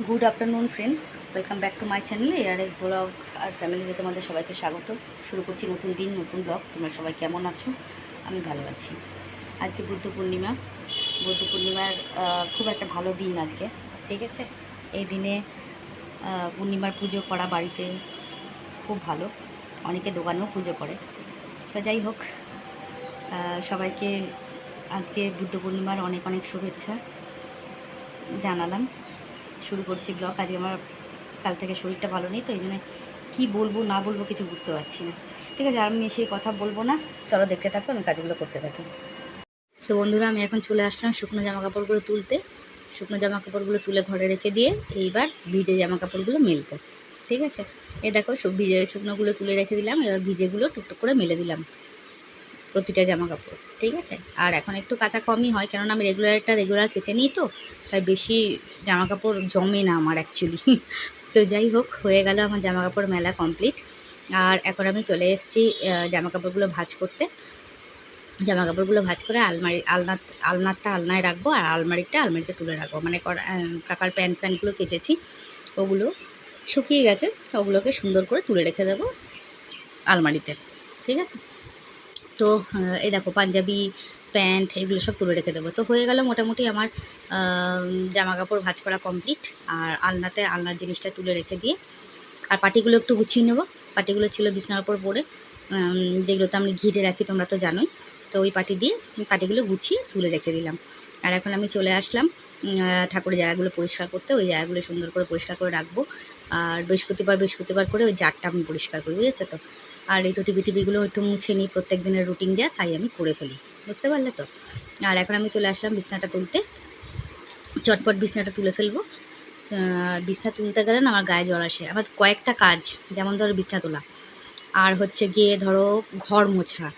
Good afternoon friends welcome back to my channel ARS blog আর ফ্যামিলিতে তোমাদের সবাইকে স্বাগত। শুরু করছি নতুন দিন, নতুন ব্লগ তোমরা সবাই কেমন আছো? আমি ভালো আছি। আজকে বুদ্ধ পূর্ণিমা। বুদ্ধ পূর্ণিমার খুব একটা ভালো দিন আজকে, ঠিক আছে? এই দিনে পূর্ণিমার পুজো করা বাড়িতে খুব ভালো। অনেকে দোকানেও পুজো করে। তো যাই হোক সবাইকে আজকে বুদ্ধ পূর্ণিমার অনেক অনেক শুভেচ্ছা জানালাম। শুরু করছি ব্লগ আজকে আমার কাল থেকে শরীরটা ভালো নেই, তো এই জন্য কী বলব, না বলব কিছু বুঝতে পারছি না। ঠিক আছে, আর আমি সেই কথা বলব না। চলো দেখতে থাকো, আমি কাজগুলো করতে থাকি। তো বন্ধুরা, আমি এখন চলে আসলাম শুকনো জামা কাপড়গুলো তুলতে। শুকনো জামা কাপড়গুলো তুলে ঘরে রেখে দিয়ে এইবার ভিজে জামা কাপড়গুলো মেলবো। ঠিক আছে? এ দেখো, সব ভিজে শুকনোগুলো তুলে রেখে দিলাম, এবার ভিজেগুলো টুকটুক করে মেলে দিলাম। প্রতিটা জামা কাপড় ঠিক আছে? আর এখন একটু কাঁচা কমই হয়, কেননা আমি রেগুলারটা রেগুলার কেচে নিই তো, তাই বেশি জামা কাপড় জমে না আমার অ্যাকচুয়ালি তো যাই হোক, হয়ে গেল আমার জামা কাপড় মেলা কমপ্লিট আর এখন আমি চলে এসেছি জামা কাপড়গুলো ভাঁজ করতে। জামা কাপড়গুলো ভাঁজ করে আলমারি, আলনা, আলনারটা আলনায় রাখব আর আলমারিটা আলমারিতে তুলে রাখব। মানে করা- কাকার প্যান্ট প্যান্টগুলো কেচেছি, ওগুলো শুকিয়ে গেছে ওগুলোকে সুন্দর করে তুলে রেখে দেবো আলমারিতে, ঠিক আছে? তো এই দেখো পাঞ্জাবি, প্যান্ট এগুলো সব তুলে রেখে দেবো। তো হয়ে গেল মোটামুটি আমার জামা কাপড় ভাঁজ করা কমপ্লিট। আর আলনাতে আলনার জিনিসটা তুলে রেখে দিয়ে, আর পাটিগুলো একটু গুছিয়ে নেব। পাটিগুলো ছিল বিছনার উপর পড়ে যেগুলোতে আমি ঘিরে রাখি, তোমরা তো জানোই। তো ওই পাটি দিয়ে পাটিগুলো গুছিয়ে তুলে রেখে দিলাম। আর এখন আমি চলে আসলাম ঠাকুরের জায়গাগুলো পরিষ্কার করতে। ওই জায়গাগুলো সুন্দর করে পরিষ্কার করে রাখব। আর বৃহস্পতিবার বৃহস্পতিবার করে ওই জারটা আমি পরিষ্কার করি, বুঝেছ তো? আর একটু টিভি টিভিগুলো একটু মুছে নিই, প্রত্যেক দিনের রুটিন যা, তাই আমি করে ফেলি। বুঝতে পারলে তো? আর এখন আমি চলে আসলাম বিছনাটা তুলতে। চটপট বিছনাটা তুলে ফেলব। বিছনা তুলতে গেলে না আমার গায়ে জল আসে। আমার কয়েকটা কাজ, যেমন ধরো বিছনা তোলা। আর হচ্ছে গিয়ে ধরো ঘর মোছা।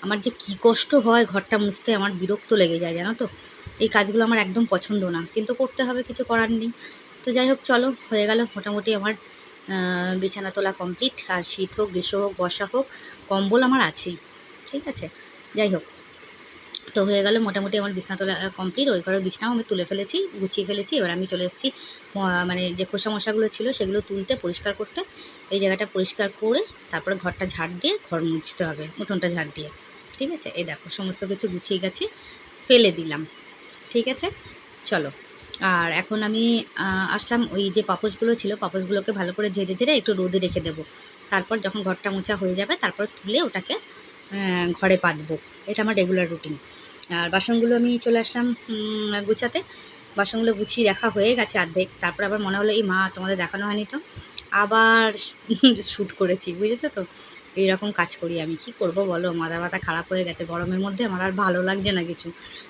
আমার যে কী কষ্ট হয় ঘরটা মুছতে, আমার বিরক্ত লেগে যায়, জানো তো? এই কাজগুলো আমার একদম পছন্দ না। কিন্তু করতে হবে, কিছু করার নেই। তো যাই হোক, চলো, হয়ে গেল। মোটামুটি আমার বিছানা তোলা কমপ্লিট আর শীত হোক, গ্রীষ্ম হোক, বর্ষা হোক, কম্বল আমার আছেই ঠিক আছে? যাই হোক, তো হয়ে গেল মোটামুটি আমার বিছনা তোলা কমপ্লিট ওই ঘরে বিছনাও আমি তুলে ফেলেছি, গুছিয়ে ফেলেছি। এবার আমি চলে এসেছি মানে যে খোসা মশাগুলো ছিল সেগুলো তুলতে, পরিষ্কার করতে। এই জায়গাটা পরিষ্কার করে তারপরে ঘরটা ঝাড় দিয়ে ঘর মুছতে হবে, উঠোনটা ঝাড় দিয়ে। ঠিক আছে? এই দেখো, সমস্ত কিছু গুছিয়ে গেছে, ফেলে দিলাম। ঠিক আছে? চলো। আর এখন আমি আসলাম ওই যে পাপোশগুলো ছিল, পাপোশগুলোকে ভালো করে ঝেড়ে ঝেড়ে একটু রোদে রেখে দেবো। তারপর যখন ঘরটা মোছা হয়ে যাবে, তারপর তুলে ওটাকে ঘরে পাতবো। এটা আমার রেগুলার রুটিন আর বাসনগুলো আমি চলে আসলাম গুছাতে। বাসনগুলো গুছিয়ে রাখা হয়ে গেছে অর্ধেক। তারপর আবার মনে হলো, এই মা, তোমাদের দেখানো হয়নি তো? আবার শ্যুট করেছি, বুঝেছ তো? এইরকম কাজ করি আমি। কি করব বলো? মাথা ব্যথা খারাপ হয়ে গেছে। গরমের মধ্যে আমার আর ভালো লাগছে না কিছু।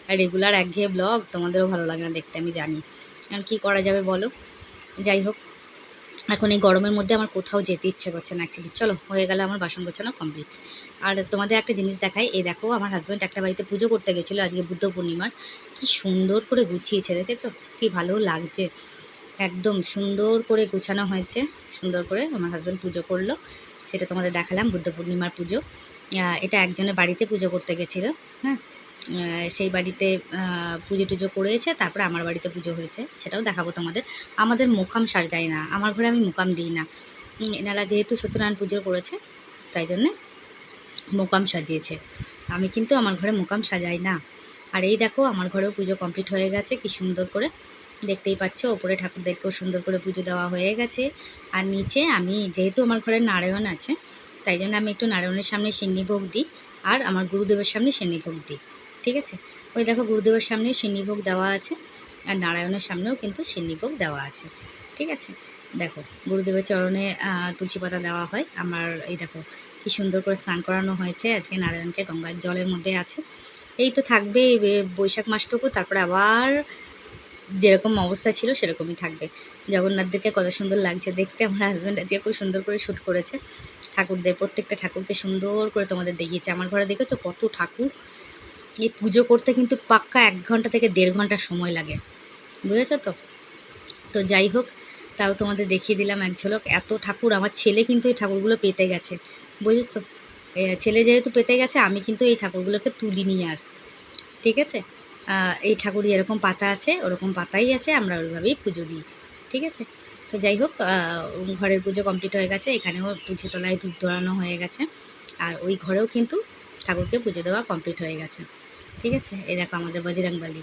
আর রেগুলার একঘেয়ে ব্লগ তোমাদেরও ভালো লাগে না দেখতে, আমি জানি। আর কী করা যাবে বলো? যাই হোক, এখন এই গরমের মধ্যে আমার কোথাও যেতে ইচ্ছে করছে না অ্যাকচুয়ালি চলো, হয়ে গেলে আমার বাসন গোছানো কমপ্লিট আর তোমাদের একটা জিনিস দেখাই, এই দেখো আমার হাজব্যান্ড একটা বাড়িতে পুজো করতে গেছিল আজকে বুদ্ধ পূর্ণিমার। কি সুন্দর করে গুছিয়েছে, দেখেছ? কি ভালো লাগছে। একদম সুন্দর করে গুছানো হয়েছে। সুন্দর করে আমার হাজব্যান্ড পুজো করল। সেটা তোমাদের দেখালাম, বুদ্ধ পূর্ণিমার পুজো। এটা একজনের বাড়িতে পুজো করতে গেছিল হ্যাঁ? সেই বাড়িতে পুজো টুজো করেছে, তারপরে আমার বাড়িতে পুজো হয়েছে, সেটাও দেখাবো তোমাদের। আমাদের মোকাম সাজাই না, আমার ঘরে আমি মোকাম দিই না। এনারা যেহেতু সত্যনারায়ণ পুজো করেছে, তাই জন্যে মোকাম সাজিয়েছে। আমি কিন্তু আমার ঘরে মোকাম সাজাই না। আর এই দেখো, আমার ঘরেও পুজো কমপ্লিট হয়ে গেছে, কি সুন্দর করে। দেখতেই পাচ্ছ, ওপরে ঠাকুরদেরকেও সুন্দর করে পুজো দেওয়া হয়ে গেছে। আর নিচে আমি, যেহেতু আমার ঘরে নারায়ণ আছে, তাই জন্য আমি একটু নারায়ণের সামনে সিন্নি ভোগ দিই আর আমার গুরুদেবের সামনে সিন্নি ভোগ দিই, ঠিক আছে? ওই দেখো গুরুদেবের সামনে সিন্নি ভোগ দেওয়া আছে আর নারায়ণের সামনেও কিন্তু সিন্নি ভোগ দেওয়া আছে, ঠিক আছে? দেখো, গুরুদেবের চরণে তুলসী পাতা দেওয়া হয়। আমার এই দেখো, কি সুন্দর করে স্নান করানো হয়েছে। আজকে নারায়ণকে গঙ্গার জলের মধ্যে আছে। এই তো থাকবে বৈশাখ মাসটুকু, তারপরে আবার যেরকম অবস্থা ছিল সেরকমই থাকবে। জগন্নাথদেরকে কত সুন্দর লাগছে দেখতে, আমার হাজব্যান্ড আজকে খুব সুন্দর করে শ্যুট করেছে। ঠাকুরদের, প্রত্যেকটা ঠাকুরকে সুন্দর করে তোমাদের দেখিয়েছে। আমার ঘরে দেখেছ কত ঠাকুর? এই পুজো করতে কিন্তু পাক্কা এক ঘণ্টা থেকে দেড় ঘণ্টা সময় লাগে। বুঝেছ তো? তো যাই হোক, তাও তোমাদের দেখিয়ে দিলাম এক ঝলক। এত ঠাকুর, আমার ছেলে কিন্তু এই ঠাকুরগুলো পেতে গেছে। বুঝেছ তো? ছেলে যেহেতু পেতে গেছে, আমি কিন্তু এই ঠাকুরগুলোকে তুলিনি আর। ঠিক আছে? এই ঠাকুরই যেরকম পাতা আছে, ওরকম পাতাই আছে, আমরা ওইভাবেই পুজো দিই, ঠিক আছে? তো যাই হোক ঘরের পুজো কমপ্লিট হয়ে গেছে, এখানেও পুজো তলায় ধূপ ধরানো হয়ে গেছে, আর ওই ঘরেও কিন্তু ঠাকুরকে পুজো দেওয়া কমপ্লিট হয়ে গেছে, ঠিক আছে? এই দেখো আমাদের বজরং বালি,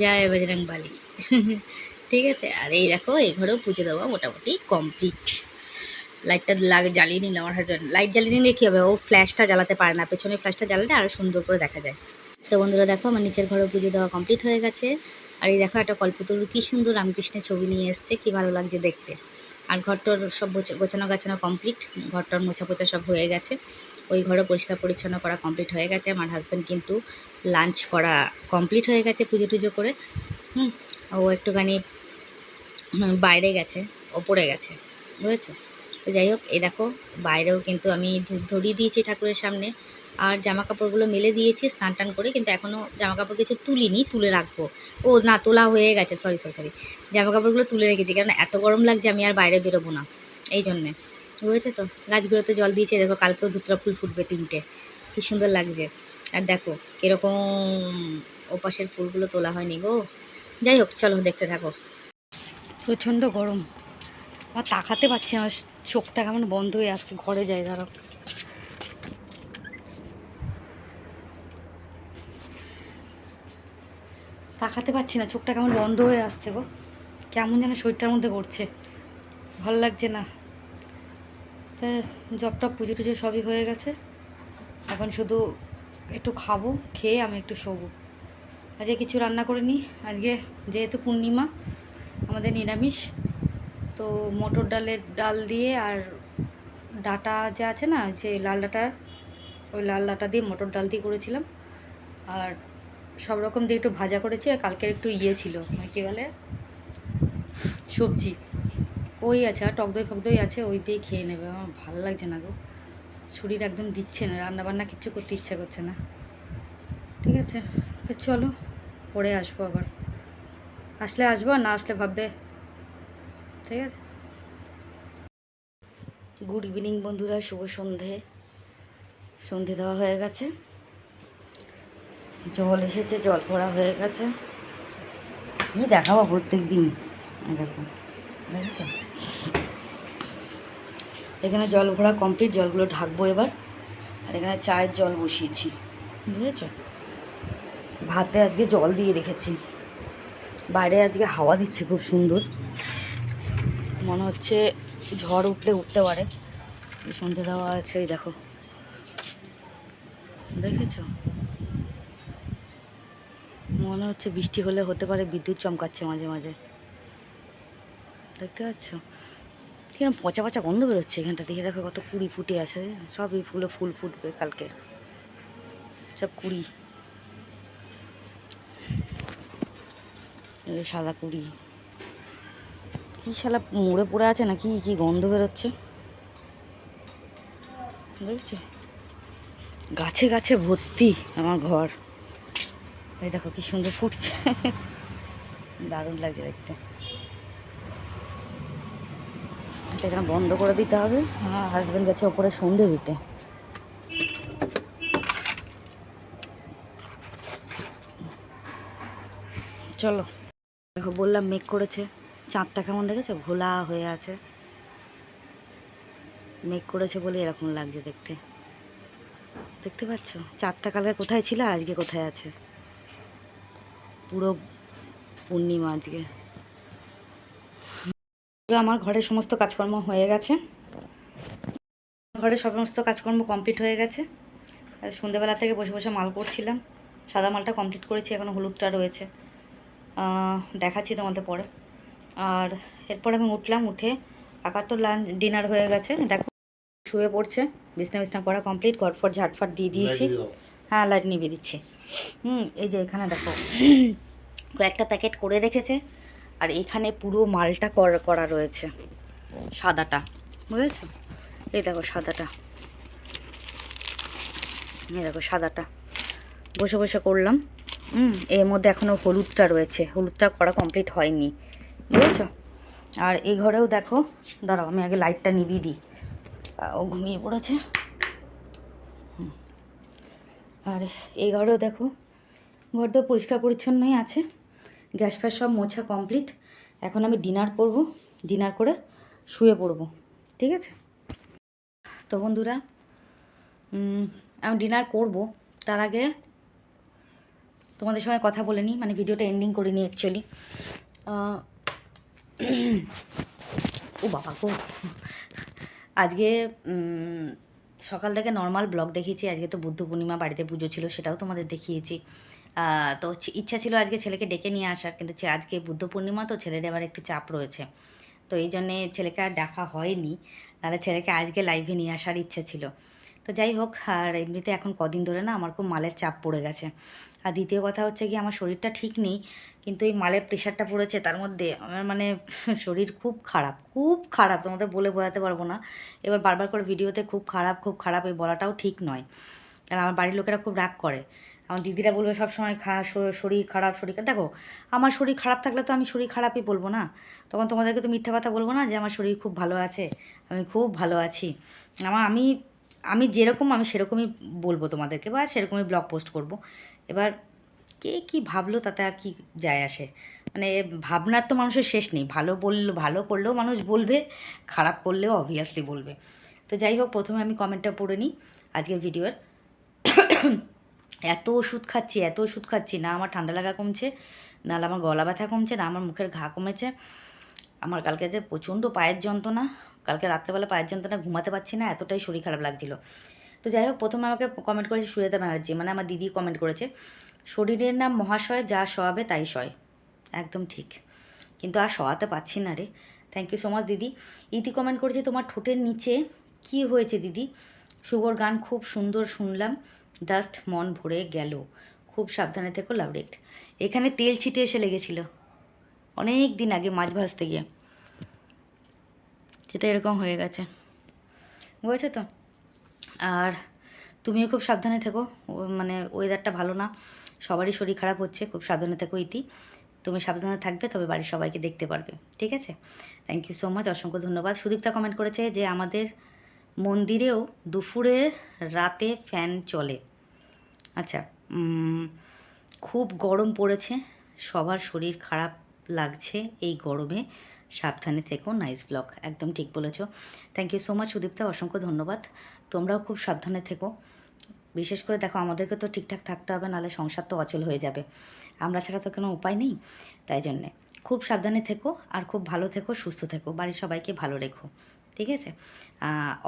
জয় বজরং বালি, ঠিক আছে? আর এই দেখো, এই ঘরেও পুজো দেওয়া মোটামুটি কমপ্লিট লাইটটা লাগ, জ্বালিয়ে নিলাম আমার লাইট জ্বালিয়ে নিলে কী হবে? ও ফ্ল্যাশটা জ্বালাতে পারে না পেছনে ফ্ল্যাশটা জ্বালালে আরও সুন্দর করে দেখা যায়। তো বন্ধুরা দেখো, আমার নিচের ঘরে পুজো দেওয়া কমপ্লিট হয়ে গেছে। আর এই দেখো, একটা কল্পতরু কী সুন্দর রামকৃষ্ণের ছবি নিয়ে এসছে, কী ভালো লাগছে দেখতে। আর ঘরটার সব গোছ- গোছানো গাছানো কমপ্লিট ঘরটার মোছা পোছা সব হয়ে গেছে। ওই ঘরও পরিষ্কার পরিচ্ছন্ন করা কমপ্লিট হয়ে গেছে। আমার হাজব্যান্ড কিন্তু লাঞ্চ করা কমপ্লিট হয়ে গেছে পুজো টুজো করে। হুম, ও একটুখানি বাইরে গেছে, ওপরে গেছে, বুঝেছ? তো যাই হোক, এই দেখো, বাইরেও কিন্তু আমি ধরিয়ে দিয়েছি ঠাকুরের সামনে। আর জামা কাপড়গুলো মেলে দিয়েছি, স্নান টান করে, কিন্তু এখনও জামা কাপড় কিছু তুলিনি, তুলে রাখব। ও না, তোলা হয়ে গেছে সরি সরি সরি জামা কাপড়গুলো তুলে রেখেছি, কারণ এত গরম লাগছে আমি আর বাইরে বেরোবো না, এই জন্যে। বুঝেছ তো? গাছগুলোতে জল দিয়েছে, দেখো কালকেও দুতরা ফুল ফুটবে তিনটে, কী সুন্দর লাগছে। আর দেখো, কীরকম ওপাশের ফুলগুলো তোলা হয়নি গো। যাই হোক, চলো দেখতে থাকো। প্রচণ্ড গরম। আমার তাকাতে পারছি আমার চোখটা কেমন বন্ধ হয়ে আসছে, ঘরে যাই ধরো তাকাতে পারছি না, চোখটা কেমন বন্ধ হয়ে আসছে গো। কেমন যেন শরীরটার মধ্যে করছে ভালো লাগছে না। তা জব টপ পুজো টুজো সবই হয়ে গেছে। এখন শুধু একটু খাব, খেয়ে আমি একটু শোবো। আজকে কিছু রান্না করে নিই। আজকে যেহেতু পূর্ণিমা, আমাদের নিরামিষ, তো মটর ডালের ডাল দিয়ে আর ডাটা যে আছে না, যে লাল ডাটা, ওই লাল ডাটা দিয়ে মটর ডাল দিয়ে করেছিলাম। আর সব রকম দিয়ে একটু ভাজা করেছি আর কালকের একটু ইয়ে ছিল মানে কী বলে? সবজি। ওই আছে, আর টক দই ফক দই আছে, ওই দিয়ে খেয়ে নেবে। আমার ভালো লাগছে না গো। শরীর একদম দিচ্ছে না রান্না বান্না কিচ্ছু করতে ইচ্ছা করছে না। ঠিক আছে, তো চলো, পরে আসব আবার। আসলে আসব না আসলে ভাববে। ঠিক আছে? গুড ইভিনিং বন্ধুরা, শুভ সন্ধে। সন্ধে দেওয়া হয়ে গেছে। জল এসেছে, জল ভরা হয়ে গেছে। কী দেখাবো প্রত্যেক দিন? দেখেছ? এখানে জল ভরা কমপ্লিট জলগুলো ঢাকবো এবার। আর এখানে চায়ের জল বসিয়েছি, বুঝেছ? ভাতে আজকে জল দিয়ে রেখেছি। বাইরে আজকে হাওয়া দিচ্ছে খুব সুন্দর। মনে হচ্ছে ঝড় উঠলে উঠতে পারে। সন্ধে দেওয়া আছে, এই দেখো। দেখেছ? মনে হচ্ছে বৃষ্টি হলে হতে পারে বিদ্যুৎ চমকাচ্ছে মাঝে মাঝে। দেখতে পাচ্ছ? কিরম পচা পচা গন্ধ বেরোচ্ছে এখানটা দেখে। দেখো কত কুড়ি ফুটে আছে। সব এই ফুলে ফুল ফুটবে কালকে। সব কুড়ি। সাদা কুড়ি। কি শালা মরে পড়ে আছে নাকি? কি গন্ধ বেরোচ্ছে? দেখছ? গাছে গাছে ভর্তি আমার ঘর। এই দেখো কি সুন্দর ফুটছে। দারুণ লাগছে দেখতে। এখানে বন্ধ করে দিতে হবে। আমার হাজব্যান্ড গেছে ওপরে সন্ধে দিতে। চলো। দেখো বললাম মেঘ করেছে। চাঁদটা কেমন দেখেছ? ঘোলা হয়ে আছে। মেঘ করেছে বলে এরকম লাগছে দেখতে। দেখতে পাচ্ছ? চারটা কালে কোথায় ছিল? আজকে কোথায় আছে? পুরো পূর্ণিমা আজকে। আমার ঘরের সমস্ত কাজকর্ম হয়ে গেছে। ঘরের সমস্ত কাজকর্ম কমপ্লিট হয়ে গেছে। আর সন্ধ্যেবেলা থেকে বসে বসে মাল করছিলাম সাদা মালটা কমপ্লিট করেছি এখনও হলুদটা রয়েছে। দেখাচ্ছি তোমাদের পরে। আর এরপর আমি উঠলাম উঠে কাকার তো লাঞ্চ ডিনার হয়ে গেছে। দেখো শুয়ে পড়ছে। বিছনা বিছনা করা কমপ্লিট ঘরফর ঝাটফাট দিয়ে দিয়েছি। হ্যাঁ লাইট নিভিয়ে দিচ্ছি হুম, এই যে এখানে দেখো। কয়েকটা প্যাকেট করে রেখেছে, আর এখানে পুরো মালটা কর- রয়েছে। সাদাটা, বুঝেছ? এই দেখো সাদাটা। এই দেখো সাদাটা। বসে বসে করলাম। হুম, এর মধ্যে এখনও হলুদটা রয়েছে। হলুদটা করা কমপ্লিট হয়নি, বুঝেছ? আর এই ঘরেও দেখো, দাঁড়াও, আমি আগে লাইটটা নিবি দিই। ও ঘুমিয়ে পড়েছে। আর এই ঘরেও দেখো ঘরটা পরিষ্কার পরিচ্ছন্নই আছে, গ্যাস ফ্যাস সব মোছা কমপ্লিট এখন আমি ডিনার করব ডিনার করে শুয়ে পড়ব, ঠিক আছে? তো বন্ধুরা আমি ডিনার করব, তার আগে তোমাদের সঙ্গে কথা বলে নিই মানে ভিডিওটা এন্ডিং করে নিই অ্যাকচুয়ালি ও বাবা গো, আজকে সকাল থেকে নর্মাল ব্লগ দেখিয়েছি, আজকে তো বুদ্ধ পূর্ণিমা, বাড়িতে পুজো ছিল, সেটাও তোমাদের দেখিয়েছি। তো ইচ্ছা ছিল আজকে ছেলেকে ডেকে নিয়ে আসার, কিন্তু আজকে বুদ্ধ পূর্ণিমা তো ছেলের আবার একটু চাপ রয়েছে। তো এই জন্যে ছেলেকে আর ডাকা হয়নি তাহলে ছেলেকে আজকে লাইভে নিয়ে আসার ইচ্ছা ছিল। তো যাই হোক, আর এমনিতে এখন কদিন ধরে না আমার খুব মালের চাপ পড়ে গেছে। আর দ্বিতীয় কথা হচ্ছে কি আমার শরীরটা ঠিক নেই, কিন্তু এই মালের প্রেশারটা পড়েছে তার মধ্যে আমার মানে শরীর খুব খারাপ খুব খারাপ, তোমাদের বলে বোঝাতে পারব না। এবার বারবার করে ভিডিওতে খুব খারাপ খুব খারাপ এই বলাটাও ঠিক নয়। কারণ আমার বাড়ির লোকেরা খুব রাগ করে। আমার দিদিরা বলবে সবসময় খা শরীর খারাপ, শরীর দেখো, আমার শরীর খারাপ থাকলে তো আমি শরীর খারাপই বলব না। তখন তোমাদেরকে তো মিথ্যা কথা বলব না যে আমার শরীর খুব ভালো আছে, আমি খুব ভালো আছি। আমার আমি আমি যেরকম, আমি সেরকমই বলব তোমাদেরকে বা সেরকমই ব্লগ পোস্ট করব। এবার কে কি ভাবলো তাতে আর কি যায় আসে? মানে ভাবনার তো মানুষের শেষ নেই। ভালো বলল, ভালো করলেও মানুষ বলবে, খারাপ করলেও অবভিয়াসলি বলবে। তো যাই হোক, প্রথমে আমি কমেন্টটা পড়ে নিই আজকের ভিডিওর এত ওষুধ খাচ্ছি, এত ওষুধ খাচ্ছি, না আমার ঠান্ডা লাগা কমছে, না আমার গলা ব্যথা কমছে, না আমার মুখের ঘা কমেছে। আমার কালকে যে প্রচণ্ড পায়ের যন্ত্রণা কালকে রাত্রেবেলা পায়ের যন্ত্রণা ঘুমাতে পারছি না, এতটাই শরীর খারাপ লাগছিল। তো যাই হোক, প্রথমে আমাকে কমেন্ট করেছে সুয়েতা ব্যানার্জি মানে আমার দিদি কমেন্ট করেছে, শরীরের নাম মহাশয়, যা শোয়াবে তাই সয় একদম ঠিক। কিন্তু আর শোয়াতে পারছি না রে। থ্যাংক ইউ সো মাচ দিদি। ইতি কমেন্ট করেছে, তোমার ঠোঁটের নিচে কি হয়েছে, দিদি? শুভর গান খুব সুন্দর শুনলাম, জাস্ট মন ভরে গেল। খুব সাবধানে থেকো, লাভ রেট। এখানে তেল ছিটে এসে লেগেছিল। অনেক দিন আগে মাছ ভাজতে গিয়ে। সেটা এরকম হয়ে গেছে। বুঝেছ তো? আর তুমিও খুব সাবধানে থেকো মানে ওয়েদারটা ভালো না। সবারই শরীর খারাপ হচ্ছে, খুব সাবধানে থেকো ইতি। তুমি সাবধানে থাকবে, তবে বাড়ির সবাইকে দেখতে পারবে, ঠিক আছে? থ্যাংক ইউ সো মাচ অসংখ্য ধন্যবাদ। সুদীপ্তা কমেন্ট করেছে যে, আমাদের মন্দিরেও দুপুরে রাতে ফ্যান চলে। আচ্ছা খুব গরম পড়েছে, সবার শরীর খারাপ লাগছে এই গরমে। সাবধানে থেকো নাইস ব্লগ একদম ঠিক বলেছ। Thank you so much Sudipta, অসংখ্য ধন্যবাদ। তোমরাও খুব সাবধানে থেকো। বিশেষ করে দেখো, আমাদেরকে তো ঠিকঠাক থাকতে হবে, নাহলে সংসার তো অচল হয়ে যাবে। আমরা ছাড়া তো কোনো উপায় নেই, তাই জন্যে। খুব সাবধানে থেকো আর খুব ভালো থেকো, সুস্থ থেকো। বাড়ির সবাইকে ভালো রেখো, ঠিক আছে?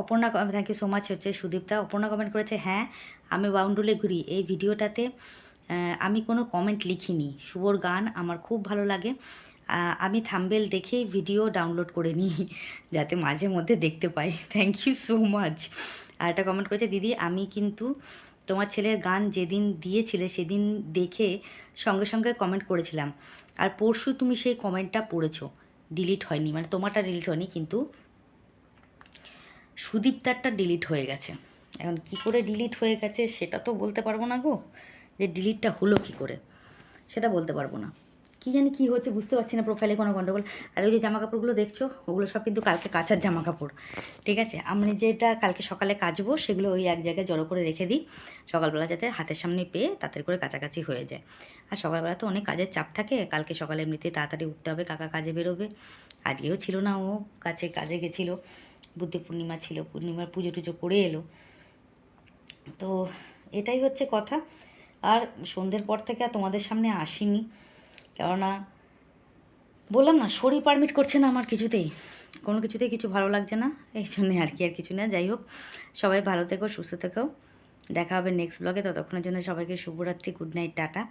Aparna thank you so much হচ্ছে সুদীপ্তা। অপর্ণা কমেন্ট করেছে হ্যাঁ আমি বাউন্ডুলে ঘুরি। এই ভিডিওটাতে আমি কোনো কমেন্ট লিখিনি। শুভর গান আমার খুব ভালো লাগে। আমি থাম্বেল দেখেই ভিডিও ডাউনলোড করে নিই, যাতে মাঝে মধ্যে দেখতে পাই। থ্যাংক ইউ সো মাচ আর একটা কমেন্ট করেছে, দিদি, আমি কিন্তু তোমার ছেলের গান যেদিন দিয়েছিলে, সেদিন দেখে সঙ্গে সঙ্গে কমেন্ট করেছিলাম। আর পরশু তুমি সেই কমেন্টটা পড়েছো। ডিলিট হয়নি মানে তোমারটা ডিলিট হয়নি, কিন্তু সুদীপ্তারটা ডিলিট হয়ে গেছে। এখন কি করে ডিলিট হয়ে গেছে, সেটা তো বলতে পারব না গো। যে ডিলিটটা হলো কি করে, সেটা বলতে পারব না। কি জানি কি হচ্ছে বুঝতে পারছি না প্রোফাইলে কোনো গন্ডগোল। আর ওই যে জামা কাপড়গুলো দেখছ, ওগুলো সব কিন্তু কালকে কাচার জামা কাপড় ঠিক আছে? আমি যেটা কালকে সকালে কাচবো, সেগুলো ওই এক জায়গায় জড়ো করে রেখে দিই। সকালবেলা যাতে হাতের সামনে পেয়ে তাড়াতাড়ি করে কাছাকাছি হয়ে যায়। আর সকালবেলা তো অনেক কাজের চাপ থাকে। কালকে সকালে এমনিতেই তাড়াতাড়ি উঠতে হবে, কাকা কাজে বেরোবে। আজকেও ছিল না ও কাছে, কাজে গেছিল। বুদ্ধি পূর্ণিমা ছিল, পূর্ণিমার পুজো টুজো করে এলো। তো এটাই হচ্ছে কথা। আর সন্ধ্যের পর থেকে আর তোমাদের সামনে আসিনি। কেননা বললাম না, শরীর পারমিট করছে না আমার কিছুতেই। কোনো কিছুতেই কিছু ভালো লাগছে না, এই জন্যে আর কি, আর কিছু না। যাই হোক, সবাই ভালো থেকো, সুস্থ থেকো। দেখা হবে নেক্সট ব্লগে ততক্ষণের জন্য সবাইকে শুভরাত্রি গুড নাইট টাটা।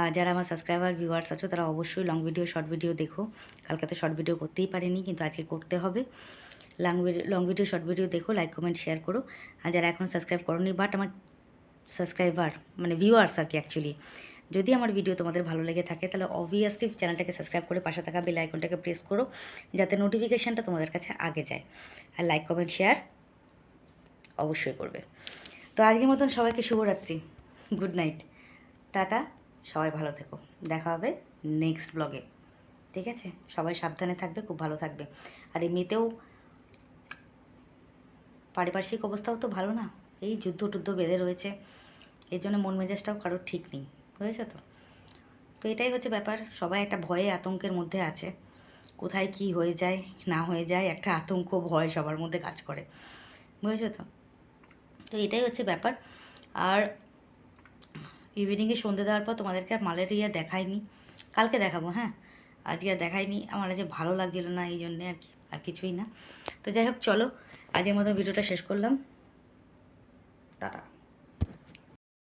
আর যারা আমার সাবস্ক্রাইবার ভিউয়ার্স আছো, তারা অবশ্যই লং ভিডিও শর্ট ভিডিও দেখো। কালকে তো শর্ট ভিডিও করতেই পারিনি, কিন্তু আজকে করতে হবে। Long video long video short video দেখো লাইক কমেন্ট শেয়ার করো। আর যারা এখন সাবস্ক্রাইব করোনি বাট আমার সাবস্ক্রাইবার মানে ভিউয়ার্স আর কি অ্যাকচুয়ালি যদি আমার ভিডিও তোমাদের ভালো লেগে থাকে, তাহলে অবভিয়াসলি চ্যানেলটাকে সাবস্ক্রাইব করে পাশে থাকা বেল আইকনটাকে প্রেস করো, যাতে নোটিফিকেশানটা তোমাদের কাছে আগে যায়। আর লাইক কমেন্ট শেয়ার অবশ্যই করবে। তো আজকের মতন সবাইকে শুভরাত্রি। Good night tata. সবাই ভালো থেকো। দেখা হবে নেক্সট ব্লগে ঠিক আছে? সবাই সাবধানে থাকবে, খুব ভালো থাকবে। আর এমনিতেও পারিপার্শ্বিক অবস্থাও তো ভালো না। এই যুদ্ধ টুদ্ধ বেঁধে রয়েছে। এর জন্য মন মেজাজটাও কারোর ঠিক নেই। বুঝেছ তো? তো এটাই হচ্ছে ব্যাপার। সবাই একটা ভয়ে আতঙ্কের মধ্যে আছে। কোথায় কি হয়ে যায়, না হয়ে যায়, একটা আতঙ্ক, ভয় সবার মধ্যে কাজ করে। বুঝেছ তো? তো এটাই হচ্ছে ব্যাপার। আর ইভিনিংয়ে সন্ধে দেওয়ার পর তোমাদেরকে আর ম্যালেরিয়া দেখাইনি। কালকে দেখাবো হ্যাঁ? আজকে আর দেখাইনি। আমার আজ ভালো লাগছিল না, এই জন্যে আর কি, আর কিছুই না। তো যাই হোক, চলো। আজকের মতো ভিডিওটা শেষ করলাম। টাটা।